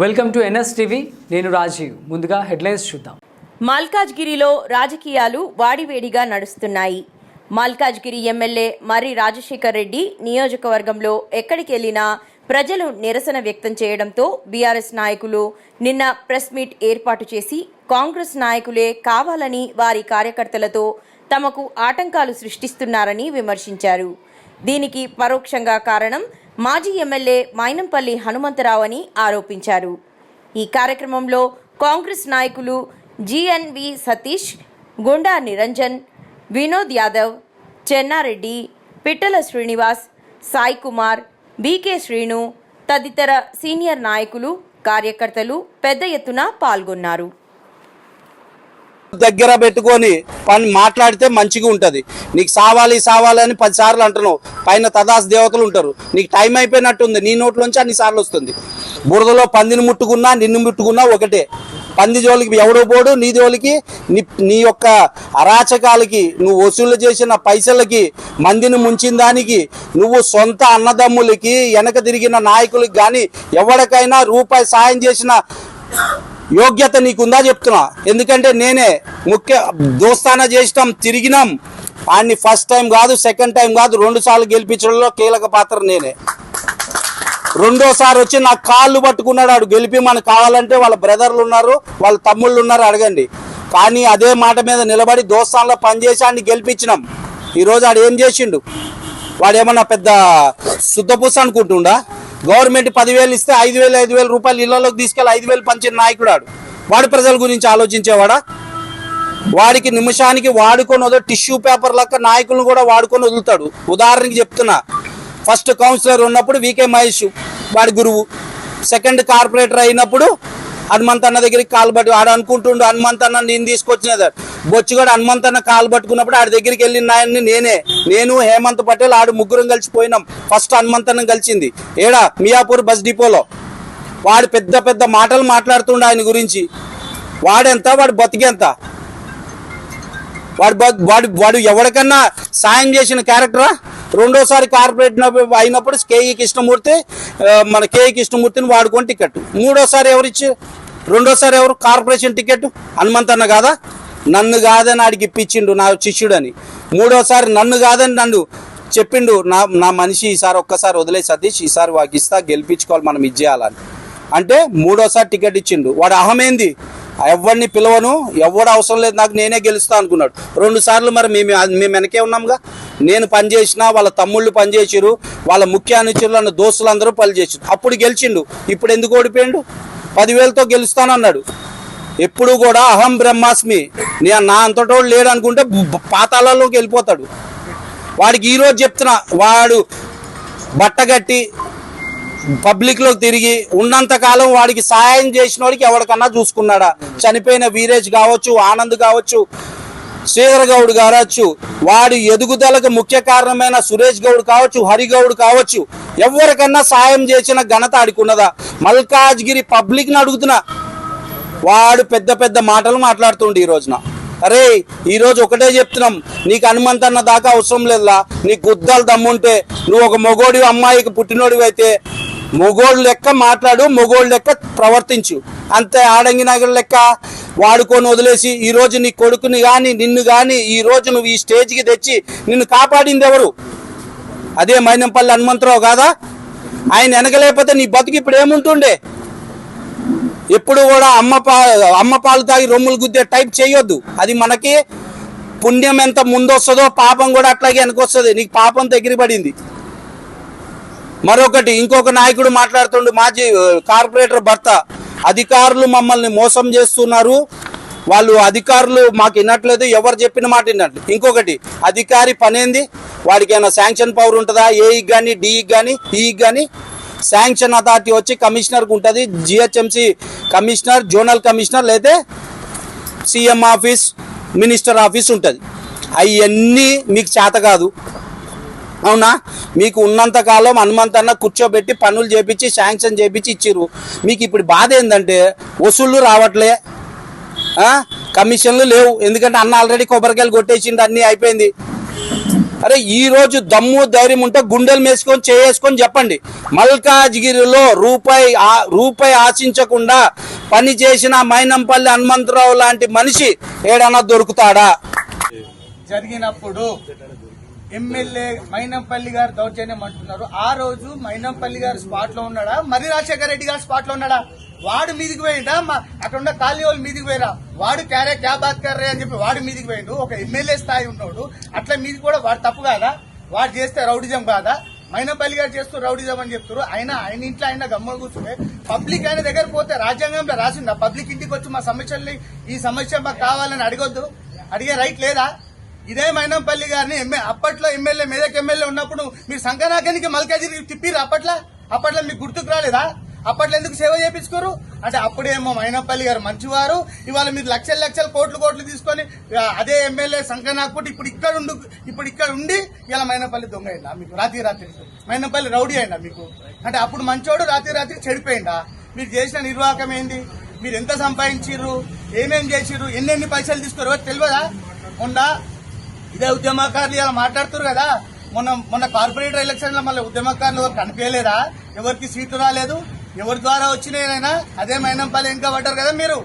Welcome to NS TV. నేను రాజీవ్. ముందుగా headlines చూద్దాం. మల్కాజ్గిరిలో రాజకీయాలు వాడివేడిగా నడుస్తున్నాయి. మల్కాజ్గిరి ఎమ్మెల్యే మర్రి రాజశేఖర్ రెడ్డి నియోజకవర్గంలో ఎక్కడికి వెళ్ళినా ప్రజలు నిరసన వ్యక్తం చేయడంతో బీఆర్ఎస్ నాయకులు నిన్న ప్రెస్ మీట్ ఏర్పాటు చేసి కాంగ్రెస్ నాయకులే కావాలని వారి కార్యకర్తలతో తమకు ఆటంకాలు సృష్టిస్తున్నారని విమర్శించారు. దీనికి పరోక్షంగా కారణం మాజీ ఎమ్మెల్యే మైనంపల్లి హనుమంతరావు అని ఆరోపించారు. ఈ కార్యక్రమంలో కాంగ్రెస్ నాయకులు జిఎన్వి సతీష్ గుండా నిరంజన్ వినోద్ యాదవ్ చెన్నారెడ్డి పిట్టల శ్రీనివాస్ సాయి కుమార్ బీకే శ్రీను తదితర సీనియర్ నాయకులు కార్యకర్తలు పెద్ద ఎత్తున పాల్గొన్నారు. దగ్గర పెట్టుకొని పని మాట్లాడితే మంచిగా ఉంటుంది. నీకు సావాలి సావాలి అని పది సార్లు అంటున్నావు. పైన తదాస్ దేవతలు ఉంటారు. నీకు టైం అయిపోయినట్టుంది. నీ నోట్లోంచి అన్ని సార్లు వస్తుంది. బురదలో పందిని ముట్టుకున్నా నిన్ను ముట్టుకున్నా ఒకటే. పంది జోలికి ఎవడో పోడు నీ జోలికి నీ నీ యొక్క అరాచకాలకి నువ్వు వసూలు చేసిన పైసలకి మందిని ముంచిన దానికి నువ్వు సొంత అన్నదమ్ములకి వెనక తిరిగిన నాయకులకి కానీ ఎవరికైనా రూపాయి సాయం చేసిన యోగ్యత నీకుందా చెప్తున్నా. ఎందుకంటే నేనే ముఖ్య దోస్తానా చేసినాం తిరిగినాం. ఆయన్ని ఫస్ట్ టైం కాదు సెకండ్ టైం కాదు రెండు సార్లు గెలిపించడంలో కీలక పాత్ర నేనే. రెండోసారి వచ్చి నా కాళ్ళు పట్టుకున్నాడు ఆడు గెలిపి మనకు కావాలంటే వాళ్ళ బ్రదర్లు ఉన్నారు వాళ్ళ తమ్ముళ్ళు ఉన్నారు అడగండి. కానీ అదే మాట మీద నిలబడి దోస్తాన్లో పనిచేసి ఆడిని గెలిపించినాం. ఈరోజు ఆడు ఏం చేసిండు? వాడు ఏమన్నా పెద్ద శుద్ధపూస అనుకుంటుండా? గవర్నమెంట్ పదివేలు ఇస్తే ఐదు వేలు ఐదు వేల రూపాయలు ఇళ్ళలోకి తీసుకెళ్ళి ఐదు వేలు పంచిన నాయకుడు ఆడు వాడి ప్రజల గురించి ఆలోచించేవాడా? వాడికి నిమిషానికి వాడుకొని వదో టిష్యూ పేపర్ లెక్క నాయకులను కూడా వాడుకొని వదులుతాడు. ఉదాహరణకి చెప్తున్నా. ఫస్ట్ కౌన్సిలర్ ఉన్నప్పుడు వికే మహేష్ వాడి గురువు. సెకండ్ కార్పొరేటర్ అయినప్పుడు హనుమంత్ అన్న దగ్గరికి కాలు పట్టి ఆడు అనుకుంటుండు హనుమంత్ అన్న నేను తీసుకొచ్చినది బొచ్చుగాడు హనుమంత్ అన్న కాలు పట్టుకున్నప్పుడు ఆడి దగ్గరికి వెళ్ళిన నాయన్ని నేనే. నేను హేమంత్ పటేల్ ఆడు ముగ్గురం కలిసిపోయినాం ఫస్ట్ హనుమంత్ అన్న కలిసింది. ఏడా? మియాపూర్ బస్ డిపోలో. వాడు పెద్ద పెద్ద మాటలు మాట్లాడుతుండే ఆయన గురించి. వాడెంత? వాడు బతికెంత వాడు వాడు వాడు ఎవరికన్నా సాయం చేసిన క్యారెక్టరా? రెండోసారి కార్పొరేట్ అయినప్పుడు కేఈ కృష్ణమూర్తి మన కేఈ కృష్ణమూర్తిని వాడుకొని టికెట్. మూడోసారి ఎవరిచ్చి రెండోసారి ఎవరు? Corporation ticket. హనుమంతన్న కాదా? నన్ను కాదని ఆడికి ఇప్పించిండు నా శిష్యుడని. మూడోసారి నన్ను కాదని నన్ను చెప్పిండు నా నా మనిషి ఈసారి ఒక్కసారి వదిలే సతీష్ ఈసారి వాకిస్తా గెలిపించుకోవాలి మనం ఇచ్చేయాలని అంటే మూడోసారి టికెట్ ఇచ్చిండు. వాడు అహమేంది? ఎవరిని పిలవను ఎవడు అవసరం లేదు నాకు నేనే గెలుస్తా అనుకున్నాడు. రెండు సార్లు మరి మేము మేము వెనకే ఉన్నాంగా. నేను పనిచేసిన వాళ్ళ తమ్ముళ్ళు పనిచేసిరు వాళ్ళ ముఖ్య అనుచరులు అన్న దోస్తులందరూ పనిచేసారు అప్పుడు గెలిచిండు ఇప్పుడు ఎందుకు ఓడిపోయిండు? పదివేలతో గెలుస్తానన్నాడు. ఎప్పుడు కూడా అహం బ్రహ్మాస్మి. నేను నా అంతటోడు లేడు అనుకుంటే బ- వెళ్ళిపోతాడు. వాడికి ఈరోజు చెప్తున్నా వాడు బట్టగట్టి పబ్లిక్లోకి తిరిగి ఉన్నంత కాలం వాడికి సహాయం చేసిన వాడికి ఎవరికన్నా చూసుకున్నాడా? చనిపోయిన వీరేష్ కావచ్చు ఆనంద్ కావచ్చు శ్రీధర్ గౌడ్ కావచ్చు వాడి ఎదుగుదలకు ముఖ్య కారణమైన సురేష్ గౌడ్ కావచ్చు హరిగౌడ్ కావచ్చు ఎవరికన్నా సాయం చేసిన ఘనత ఆడుకున్నదా? మల్కాజ్గిరి పబ్లిక్ని అడుగుతున్నా. వాడు పెద్ద పెద్ద మాటలు మాట్లాడుతుండు ఈ రోజున. అరే ఈరోజు ఒకటే చెప్తున్నాం. నీకు హనుమంతన్న దాకా అవసరం లేదులా. నీకు గుద్దాలు దమ్ముంటే నువ్వు ఒక మొగోడి అమ్మాయికి పుట్టినోడివి అయితే మొగోళ్ళు లెక్క మాట్లాడు మొగోళ్ళు లెక్క ప్రవర్తించు. అంతే ఆడంగి నగర్ లెక్క వాడుకొని వదిలేసి ఈ రోజు నీ కొడుకుని కానీ నిన్ను కానీ ఈ రోజు నువ్వు ఈ స్టేజ్కి తెచ్చి నిన్ను కాపాడింది ఎవరు? అదే మైనంపల్లి హనుమంతరావు కాదా? ఆయన వెనకలేకపోతే నీ బతుకు ఇప్పుడు ఏముంటుండే? ఎప్పుడు కూడా అమ్మ పా అమ్మ పాలు తాగి రొమ్ములు గుద్దే టైప్ చేయొద్దు. అది మనకి పుణ్యం ఎంత ముందొస్తుందో పాపం కూడా అట్లాగే వెనకొస్తుంది. నీకు పాపం దగ్గర పడింది. మరొకటి ఇంకొక నాయకుడు మాట్లాడుతుండు మాజీ కార్పొరేటర్ భర్త. అధికారులు మమ్మల్ని మోసం చేస్తున్నారు. వాళ్ళు అధికారులు మాకు వినట్లేదు ఎవరు చెప్పిన మాట వినట్లు ఇంకొకటి అధికారి పనేంది? వాడికి ఏమైనా శాంక్షన్ పవర్ ఉంటుందా? ఏఈకి కానీ డిఈకి కానీ ఈకి కానీ శాంక్షన్ అథారిటీ వచ్చి కమిషనర్కి ఉంటుంది జిహెచ్ఎంసి కమిషనర్ జోనల్ కమిషనర్ లేదా సీఎం ఆఫీస్ మినిస్టర్ ఆఫీస్ ఉంటుంది. అవన్నీ మీకు చేత కాదు. అవునా? మీకు ఉన్నంత కాలం కూర్చోబెట్టి పనులు చేపించి శాంక్షన్ చేపించి ఇచ్చిర్రు. మీకు ఇప్పుడు బాధ ఏంటంటే వసూళ్ళు రావట్లే. కమిషన్లు లేవు. ఎందుకంటే అన్న ఆల్రెడీ కొబ్బరికాయలు కొట్టేసిండు అన్నీ అయిపోయింది. అరే ఈరోజు దమ్ము ధైర్యం ఉంటే గుండెలు మేసుకొని చేసుకొని చెప్పండి. మల్కాజ్గిరిలో రూపాయి ఆ- రూపాయి ఆశించకుండా పని చేసిన మైనంపల్లి హనుమంతరావు లాంటి మనిషి ఏడన్నా దొరుకుతాడా? జరిగినప్పుడు ఎమ్మెల్యే మైనంపల్లి గారు దౌర్జన్యం అంటున్నారు. ఆ రోజు మైనంపల్లి గారు స్పాట్లో ఉన్నాడా? మరి రాజశేఖర రెడ్డి గారు స్పాట్లో ఉన్నాడా? వాడు మీదికి పోయిండా? మా అక్కడ ఉన్న ఖాళీ వాళ్ళు మీదికి పోయిరా? వాడు క్యారే క్యా బాత్ కర్రే అని చెప్పి వాడు మీదికి పోయిండు. ఒక ఎమ్మెల్యే స్థాయి ఉన్నాడు. అట్లా మీది కూడా వాడు తప్పు కాదా? వాడు చేస్తే రౌడిజం కాదా? మైనంపల్లి గారు చేస్తూ రౌడిజం అని చెప్తారు ఆయన ఆయన ఇంట్లో ఆయన గమ్మలు కూర్చుంటే పబ్లిక్ ఆయన దగ్గర పోతే రాజ్యాంగంలో రాసిందా పబ్లిక్ ఇంటికి వచ్చి మా సమస్యల్ని ఈ సమస్య మాకు కావాలని అడగొద్దు. అడిగే రైట్ లేదా? ఇదే మైనంపల్లి గారిని ఎమ్మె అప్పట్లో ఎమ్మెల్యే మెదక్ ఎమ్మెల్యే ఉన్నప్పుడు మీరు సంకనాకానికి మల్కాజిరి తిప్పిరు అప్పట్లో? అప్పట్లో మీకు గుర్తుకు రాలేదా? అప్పట్లో ఎందుకు సేవ చేయించుకోరు అంటే అప్పుడేమో మైనంపల్లి గారు మంచివారు. ఇవాళ మీరు లక్షల లక్షల కోట్లు కోట్లు తీసుకొని అదే ఎమ్మెల్యే సంకనాకుటి ఇప్పుడు ఇక్కడ ఉండు ఇప్పుడు ఇక్కడ ఉండి ఇలా మైనపల్లి దొంగ అయిందా మీకు? రాత్రి రాత్రి. మైనంపల్లి రౌడీ అయిందా మీకు? అంటే అప్పుడు మంచోడు రాత్రి రాత్రి చెడిపోయిందా? మీరు చేసిన నిర్వాహకం ఏంది? మీరు ఎంత సంపాదించిర్రు? ఏమేం చేసిర్రు? ఎన్నెన్ని పైసలు తీసుకోరు తెలియదా? ఉందా? ఇదే ఉద్యమకారులు ఇలా మాట్లాడుతున్నారు కదా. మొన్న మొన్న కార్పొరేటర్ ఎలక్షన్లో మళ్ళీ ఉద్యమకారులు ఎవరు కనిపించలేదా? ఎవరికి సీట్లు రాలేదు? ఎవరి ద్వారా వచ్చినాయినా అదే మైనంపల్లి ఇంకా పడ్డారు కదా మీరు.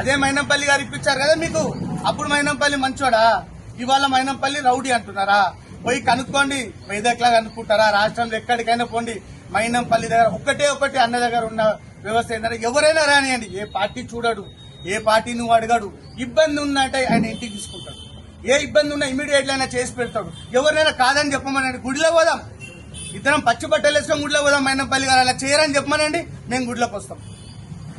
అదే మైనంపల్లి గారు ఇప్పించారు కదా మీకు. అప్పుడు మైనంపల్లి మంచోడా? ఇవాళ మైనంపల్లి రౌడీ అంటున్నారా? పోయి కనుక్కోండి. వైదక్లా కనుక్కుంటారా రాష్ట్రంలో ఎక్కడికైనా పోండి. మైనంపల్లి దగ్గర ఒక్కటే ఒకటి అన్న దగ్గర ఉన్న వ్యవస్థ ఏంటంటే ఎవరైనా రానియండి. ఏ పార్టీ చూడడు. ఏ పార్టీ నువ్వు అడగడు ఇబ్బంది ఉన్నట్టే ఆయన ఇంటికి తీసుకుంటాడు. ఏ ఇబ్బంది ఉన్నా ఇమీడియట్ అయినా చేసి పెడతాడు. ఎవరినైనా కాదని చెప్పమనండి. గుడిలో పోదాం. ఇద్దరం పచ్చి బట్టలు వేసుకొని గుడిలో పోదాం. మైనంపల్లి గారు అలా చేయరని చెప్పమనండి. మేము గుడిలోకి వస్తాం.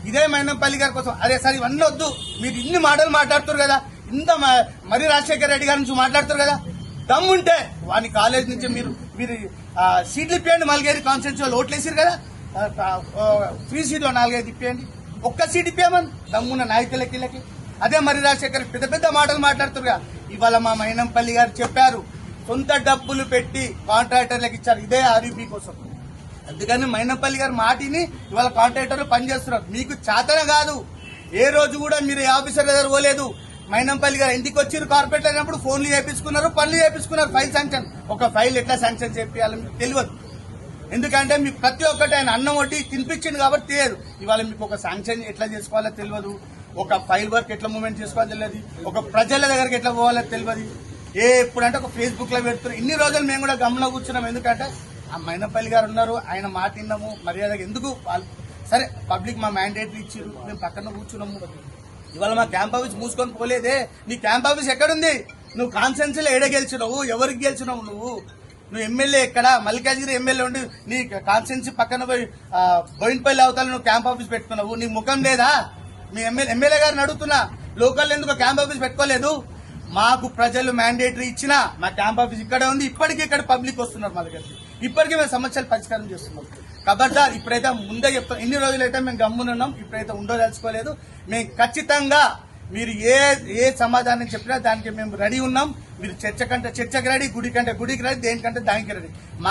ఇదే మైనంపల్లి గారి కోసం. అదే సార్ ఇవన్నీ వద్దు. మీరు ఇన్ని మాటలు మాట్లాడుతారు కదా. ఇంత మ- మరి రాజశేఖర రెడ్డి గారి నుంచి మాట్లాడుతారు కదా. దమ్ముంటే వాని కాలేజ్ నుంచి మీరు మీరు సీట్లు ఇప్పియండి. మల్గేరి కాన్స్టిట్యూన్సీ ఓట్లు వేసారు కదా. ఫ్రీ సీట్లో నాలుగైదు ఇప్పియండి. ఒక్క సీట్ ఇప్పామని దమ్మున్న నాయకులకి అదే మరి రాజశేఖర్ పెద్ద పెద్ద మాటలు మాట్లాడుతారు కదా. ఇవాళ మా మైనంపల్లి గారు చెప్పారు సొంత డబ్బులు పెట్టి కాంట్రాక్టర్లకు ఇచ్చారు ఇదే ఆర్యూపీ కోసం. అందుకని మైనంపల్లి గారు మాటిని ఇవాళ కాంట్రాక్టర్లు పనిచేస్తున్నారు. మీకు చేతన కాదు. ఏ రోజు కూడా మీరు ఏ ఆఫీసర్ దగ్గర పోలేదు. మైనంపల్లి గారు ఇంటికి వచ్చి కార్పొరేట్ అయినప్పుడు ఫోన్లు చేపించుకున్నారు పనులు చేపించుకున్నారు ఫైల్ శాంక్షన్ ఒక ఫైల్ ఎట్లా శాంక్షన్ చేయాలి మీకు తెలియదు. ఎందుకంటే మీకు ప్రతి ఒక్కటి ఆయన అన్నం వడ్డీ తినిపించింది కాబట్టి తెలియదు. ఇవాళ మీకు ఒక శాంక్షన్ ఎట్లా చేసుకోవాలో తెలియదు. ఒక ఫైల్ వర్క్ ఎట్లా మూమెంట్ చేసుకోవాలి తెలియదు. ఒక ప్రజల దగ్గరికి ఎట్లా పోవాలో తెలియదు. ఏ ఎప్పుడంటే ఒక ఫేస్బుక్లో పెడుతున్నారు. ఇన్ని రోజులు మేము కూడా గమనంలో కూర్చున్నాం. ఎందుకంటే ఆ మైనపల్లి గారు ఉన్నారు. ఆయన మాట విన్నాము. మర్యాదగా ఎందుకు? సరే పబ్లిక్ మా మ్యాండేట్ ఇచ్చారు. మేము పక్కన కూర్చున్నాము. ఇవాళ మా క్యాంప్ ఆఫీస్ మూసుకొని పోలేదే. నీ క్యాంప్ ఆఫీస్ ఎక్కడుంది? నువ్వు కాన్సెన్సీలో ఎడ గెలిచినావు? ఎవరికి గెలిచినావు నువ్వు? నువ్వు ఎమ్మెల్యే ఎక్కడ? మల్లికార్జున ఎమ్మెల్యే ఉండి నీ కాన్స్టిట్యున్సీ పక్కన పోయి బోయిన్పల్లి అవతల నువ్వు క్యాంప్ ఆఫీస్ పెట్టుకున్నావు. నీ ముఖం లేదా? మీ ఎమ్మెల్యే ఎమ్మెల్యే గారిని అడుగుతున్నా లోకల్ ఎందుకు క్యాంప్ ఆఫీస్ పెట్టుకోలేదు? మాకు ప్రజలు మ్యాండేటరీ ఇచ్చినా మా క్యాంప్ ఆఫీస్ ఇక్కడే ఉంది. ఇప్పటికీ ఇక్కడ పబ్లిక్ వస్తున్నారు మా దగ్గరికి. ఇప్పటికీ మేము సమస్యలు పరిష్కారం చేస్తున్నాం. ఖబర్దార్ ఇప్పుడైతే ముందే చెప్తాం ఎన్ని రోజులైతే మేము గమ్మునున్నాం ఇప్పుడైతే ఉండో తెలుసుకోలేదు మేము ఖచ్చితంగా మీరు ఏ ఏ సమాధానం చెప్పినా దానికి మేము రెడీ ఉన్నాం. మీరు చర్చ కంటే చర్చకు రెడీ గుడి కంటే గుడికి రెడీ దేనికంటే దానికి రెడీ.